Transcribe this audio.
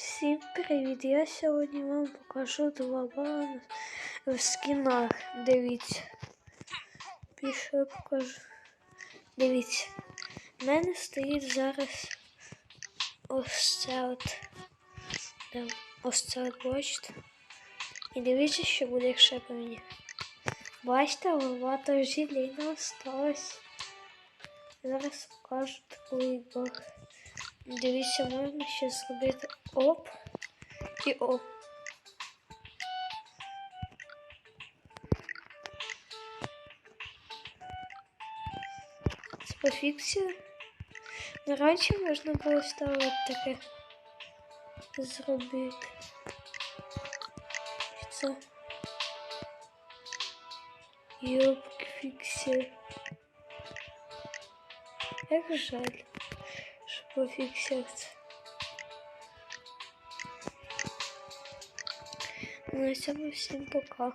Всім привіт! Я сьогодні вам покажу два бана в скінах. Дивіться. Пішов покажу. Дивіться. У мене стоїть зараз ось це от. Ось це от бачите. І дивіться, що буде, якщо я поміняю. Бачите, голова то жиліна осталась. Зараз покажу такий баг. Дивіться, можна ще зробити оп і оп. Це пофіксили. Ну, раніше можна було ставити таке зробити. Це Йоп, фіксили. Як жаль, що пофіксився. Ну, цьому всім пока.